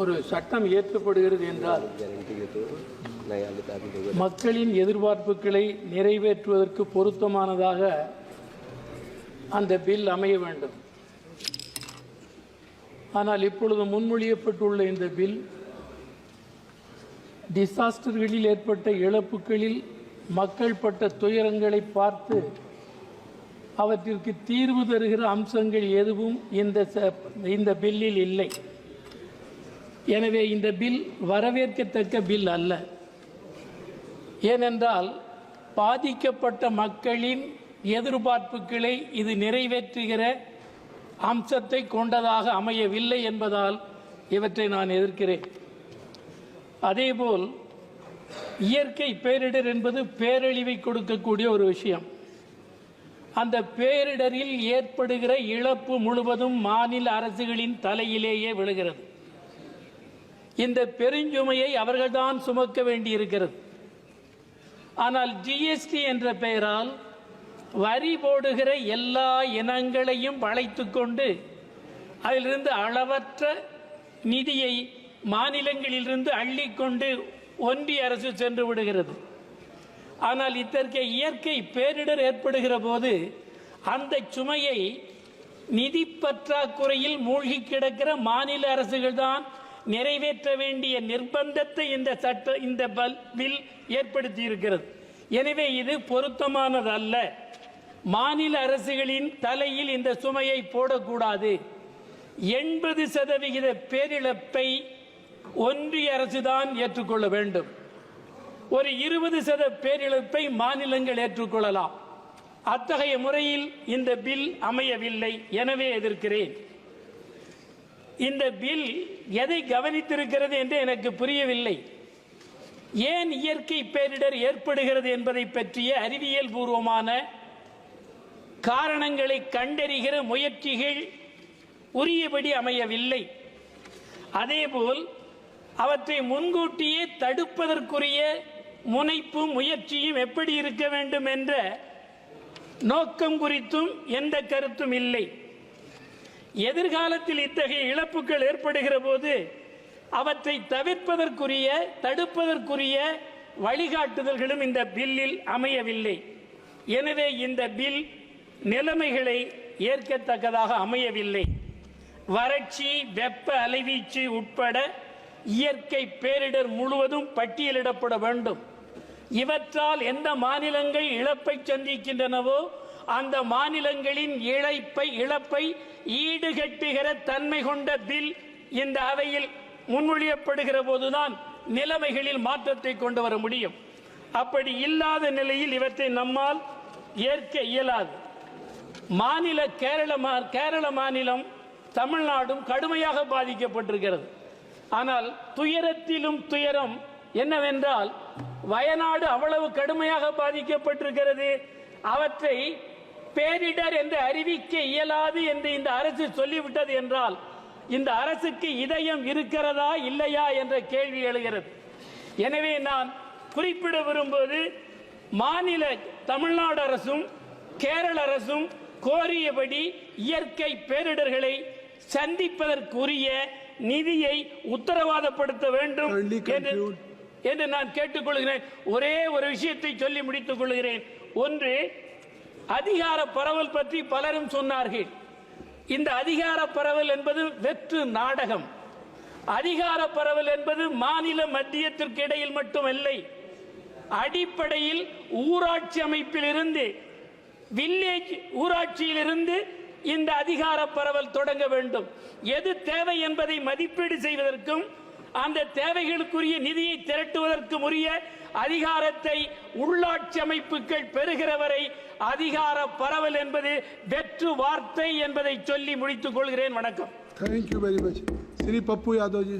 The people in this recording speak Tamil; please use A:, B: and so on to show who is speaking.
A: ஒரு சட்டம் இயற்றப்படுகிறது என்றால் மக்களின் எதிர்பார்ப்புகளை நிறைவேற்றுவதற்கு பொருத்தமானதாக அந்த பில் அமைய வேண்டும். ஆனால் இப்பொழுது முன்மொழியப்பட்டுள்ள இந்த பில் டிசாஸ்டர்களில் ஏற்பட்ட இழப்புகளில் மக்கள் பட்ட துயரங்களை பார்த்து அவற்றிற்கு தீர்வு தருகிற அம்சங்கள் எதுவும் இந்த இந்த பில்லில் இல்லை. எனவே இந்த பில் வரவேற்கத்தக்க பில் அல்ல. ஏனென்றால் பாதிக்கப்பட்ட மக்களின் எதிர்பார்ப்புகளை இது நிறைவேற்றுகிற அம்சத்தை கொண்டதாக அமையவில்லை என்பதால் இவற்றை நான் எதிர்க்கிறேன். அதேபோல் இயற்கை பேரிடர் என்பது பேரழிவை கொடுக்கக்கூடிய ஒரு விஷயம். அந்த பேரிடரில் ஏற்படுகிற இழப்பு முழுவதும் மாநில அரசுகளின் தலையிலேயே விழுகிறது. இந்த பெருஞ்சுமையை அவர்கள்தான் சுமக்க வேண்டியிருக்கிறது. ஆனால் ஜிஎஸ்டி என்ற பெயரால் வரி போடுகிற எல்லா இனங்களையும் வளைத்து கொண்டு அதிலிருந்து அளவற்ற நிதியை மாநிலங்களிலிருந்து அள்ளிக்கொண்டு ஒன்றிய அரசு சென்று விடுகிறது. ஆனால் இத்தகைய இயற்கை பேரிடர் ஏற்படுகிற போது அந்த சுமையை நிதி பற்றாக்குறையில் மூழ்கி கிடக்கிற மாநில அரசுகள் தான் நிறைவேற்ற வேண்டிய நிர்பந்தத்தை இந்த சட்ட இந்த பல் பில் ஏற்படுத்தி இருக்கிறது எனவே இது பொருத்தமானது அல்ல மாநில அரசுகளின் தலையில் இந்த சுமையை போடக்கூடாது. எண்பது சதவிகித பேரிழப்பை ஒன்றிய அரசுதான் ஏற்றுக்கொள்ள வேண்டும். ஒரு இருபது சத பேரிழப்பை மாநிலங்கள் ஏற்றுக்கொள்ளலாம். அத்தகைய முறையில் இந்த பில் அமையவில்லை. எனவே எதிர்க்கிறேன். இந்த பில் எதை கவனித்திருக்கிறது என்று எனக்கு புரியவில்லை. ஏன் இயற்கை பேரிடர் ஏற்படுகிறது என்பதை பற்றிய அறிவியல் பூர்வமான காரணங்களை கண்டறிகிற முயற்சிகள் உரியபடி அமையவில்லை. அதேபோல் அவற்றை முன்கூட்டியே தடுப்பதற்குரிய முனைப்பும் முயற்சியும் எப்படி இருக்க வேண்டும் என்ற நோக்கம் குறித்தும் எந்த கருத்தும் இல்லை. எதிர்காலத்தில் இத்தகைய இழப்புகள் ஏற்படுகிற போது அவற்றை தவிர்ப்பதற்குரிய தடுப்பதற்குரிய வழிகாட்டுதல்களும் இந்த பில்லில் அமையவில்லை. எனவே இந்த பில் நிலைமைகளை ஏற்கத்தக்கதாக அமையவில்லை. வறட்சி வெப்ப அலைவீச்சு உட்பட இயற்கை பேரிடர் முழுவதும் பட்டியலிடப்பட வேண்டும். இவற்றால் எந்த மாநிலங்கள் இழப்பை சந்திக்கின்றனவோ அந்த மாநிலங்களின் இழப்பை இழப்பை ஈடுகட்டுகிற தன்மை கொண்ட பில் இந்த அவையில் முன்மொழியப்படுகிற போதுதான் நிலைமைகளில் மாற்றத்தை கொண்டு வர முடியும். அப்படி இல்லாத நிலையில் இவற்றை நம்மால் ஏற்க இயலாது. மாநில கேரள மா- கேரள மாநிலம் தமிழ்நாடும் கடுமையாக பாதிக்கப்பட்டிருக்கிறது. ஆனால் துயரத்திலும் துயரம் என்னவென்றால் வயநாடு அவ்வளவு கடுமையாக பாதிக்கப்பட்டிருக்கிறது. அவற்றை பேரிடர் என்று அறிவிக்க இயலாது என்று இந்த அரசு சொல்லிவிட்டது என்றால் இந்த அரசுக்கு இதயம் இருக்கிறதா இல்லையா என்ற கேள்வி எழுகிறது. எனவே நான் குறிப்பிட விரும்புவது மாநில தமிழ்நாடு அரசும் கேரள அரசும் கோரியபடி இயற்கை பேரிடர்களை சந்திப்பதற்குரிய நிதியை உத்தரவாதப்படுத்த வேண்டும். என்று நான் கேட்டுக்கொள்கிறேன். ஒரே ஒரு விஷயத்தை சொல்லி முடித்துக் கொள்கிறேன். ஒன்று அதிகார பரவல் பற்றி பலரும் சொன்னார்கள். இந்த அதிகார பரவல் என்பது வெற்று நாடகம். அதிகார பரவல் என்பது மாநில மத்தியத்திற்கு இடையில் மட்டுமல்ல அடிப்படையில் ஊராட்சி அமைப்பில் இருந்து வில்லேஜ் ஊராட்சியிலிருந்து இந்த அதிகார பரவல் தொடங்க வேண்டும். எது தேவை என்பதை மதிப்பீடு செய்வதற்கும் அந்த தேவைகளுக்குரிய நிதியை திரட்டுவதற்கு உரிய அதிகாரத்தை உள்ளாட்சி அமைப்புகள் பெறுகிறவரை அதிகார பரவல் என்பது வெற்று வார்த்தை என்பதை சொல்லி முடித்துக் கொள்கிறேன். வணக்கம்.
B: Thank you very much Shri Pappu Yadavji